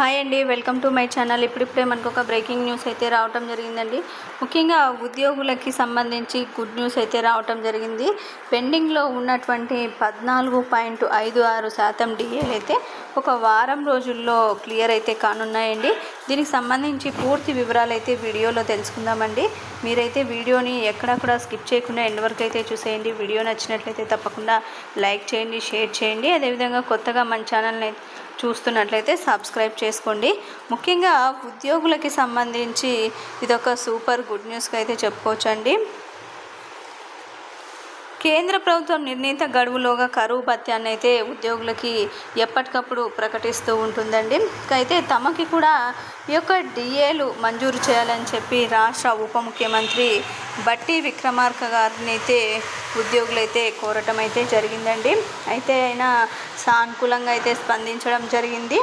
Hi అండి welcome to my channel. ఇప్పుడిప్పుడే మనకు ఒక బ్రేకింగ్ న్యూస్ అయితే రావటం జరిగిందండి. ముఖ్యంగా ఉద్యోగులకి సంబంధించి గుడ్ న్యూస్ అయితే రావటం జరిగింది. పెండింగ్లో ఉన్నటువంటి పద్నాలుగు పాయింట్ ఐదు ఆరు శాతం డిఏలు అయితే ఒక వారం రోజుల్లో క్లియర్ అయితే కానున్నాయండి. దీనికి సంబంధించి పూర్తి వివరాలు అయితే వీడియోలో తెలుసుకుందామండి. మీరైతే వీడియోని ఎక్కడక్కడ స్కిప్ చేయకుండా ఎండ్ వరకు అయితే చూసేయండి. వీడియో నచ్చినట్లయితే తప్పకుండా లైక్ చేయండి షేర్ చేయండి. అదేవిధంగా కొత్తగా మన ఛానల్ని చూస్తున్నట్లయితే సబ్స్క్రైబ్ చేసుకోండి. ముఖ్యంగా ఉద్యోగులకి సంబంధించి ఇదొక సూపర్ గుడ్ న్యూస్గా అయితే చెప్పుకోవచ్చండి. కేంద్ర ప్రభుత్వం నిర్ణీత గడువులోగా కరువు భత్యాన్ని అయితే ఉద్యోగులకి ఎప్పటికప్పుడు ప్రకటిస్తూ ఉంటుందండి. అయితే తమకి కూడా ఈ యొక్క డిఏలు మంజూరు చేయాలని చెప్పి రాష్ట్ర ఉప ముఖ్యమంత్రి బట్టి విక్రమార్క గారిని అయితే ఉద్యోగులైతే కోరటం అయితే జరిగిందండి. అయితే ఆయన సానుకూలంగా అయితే స్పందించడం జరిగింది.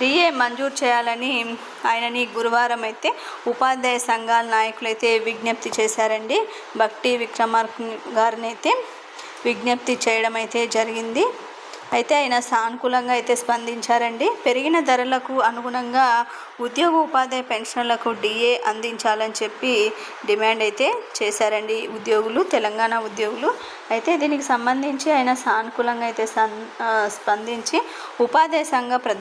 డిఏ మంజూరు చేయాలని ఆయనని గురువారం అయితే ఉపాధ్యాయ సంఘాల నాయకులు అయితే విజ్ఞప్తి చేశారండి. భక్తి విక్రమార్క గారిని అయితే విజ్ఞప్తి చేయడం అయితే జరిగింది. అయితే ఆయన సానుకూలంగా అయితే స్పందించారండి. పెరిగిన ధరలకు అనుగుణంగా ఉద్యోగ ఉపాధి పెన్షన్లకు డిఏ అందించాలని చెప్పి డిమాండ్ అయితే చేశారండి ఉద్యోగులు తెలంగాణ ఉద్యోగులు. అయితే దీనికి సంబంధించి ఆయన సానుకూలంగా అయితే స్పందించి ఉపాధి సంఘ ప్ర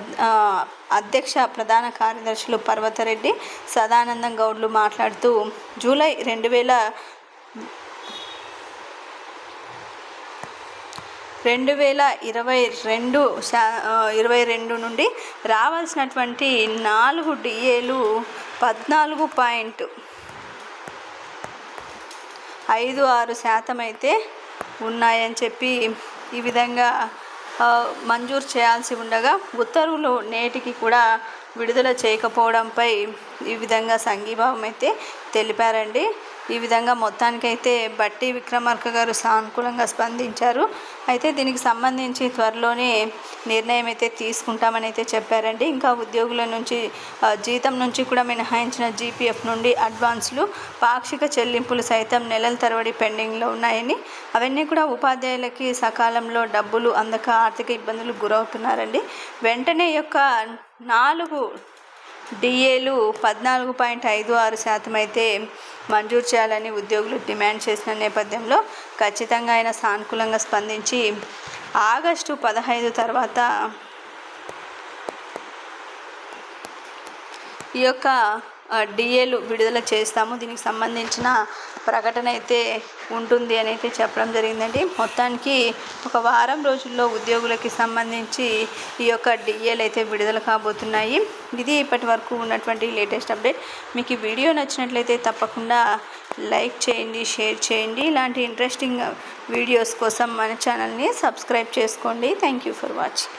అధ్యక్ష ప్రధాన కార్యదర్శులు పర్వతరెడ్డి సదానందం గౌడ్లు మాట్లాడుతూ జూలై రెండు వేల రెండు వేల ఇరవై రెండు ఇరవై రెండు నుండి రావాల్సినటువంటి నాలుగు డిఏలు పద్నాలుగు పాయింట్ ఐదు ఆరు శాతం అయితే ఉన్నాయని చెప్పి ఈ విధంగా మంజూరు చేయాల్సి ఉండగా ఉత్తర్వులు నేటికి కూడా విడుదల చేయకపోవడంపై ఈ విధంగా సంఘీభావం అయితే తెలిపారండి. ఈ విధంగా మొత్తానికైతే బట్టి విక్రమార్క గారు సానుకూలంగా స్పందించారు. అయితే దీనికి సంబంధించి త్వరలోనే నిర్ణయం అయితే తీసుకుంటామని అయితే చెప్పారండి. ఇంకా ఉద్యోగుల నుంచి జీతం నుంచి కూడా మినహాయించిన జీపీఎఫ్ నుండి అడ్వాన్స్లు పాక్షిక చెల్లింపులు సైతం నెలల తరబడి పెండింగ్లో ఉన్నాయని అవన్నీ కూడా ఉపాధ్యాయులకి సకాలంలో డబ్బులు అందక ఆర్థిక ఇబ్బందులు గురవుతున్నారండి. వెంటనే యొక్క నాలుగు డిఏలు పద్నాలుగు పాయింట్ ఐదు ఆరు శాతం అయితే మంజూరు చేయాలని ఉద్యోగులు డిమాండ్ చేసిన నేపథ్యంలో ఖచ్చితంగా ఆయన సానుకూలంగా స్పందించి ఆగస్టు పదహైదు తర్వాత ఈ యొక్క డిఏలు విడుదల చేస్తాము. దీనికి సంబంధించిన ప్రకటన అయితే ఉంటుంది అని అయితే చెప్పడం జరిగిందండి. మొత్తానికి ఒక వారం రోజుల్లో ఉద్యోగులకి సంబంధించి ఈ యొక్క డిఏలు అయితే విడుదల కాబోతున్నాయి. ఇది ఇప్పటి వరకు ఉన్నటువంటి లేటెస్ట్ అప్డేట్. మీకు ఈ వీడియో నచ్చినట్లయితే తప్పకుండా లైక్ చేయండి షేర్ చేయండి. ఇలాంటి ఇంట్రెస్టింగ్ వీడియోస్ కోసం మన ఛానల్ని సబ్స్క్రైబ్ చేసుకోండి. Thank you for watching.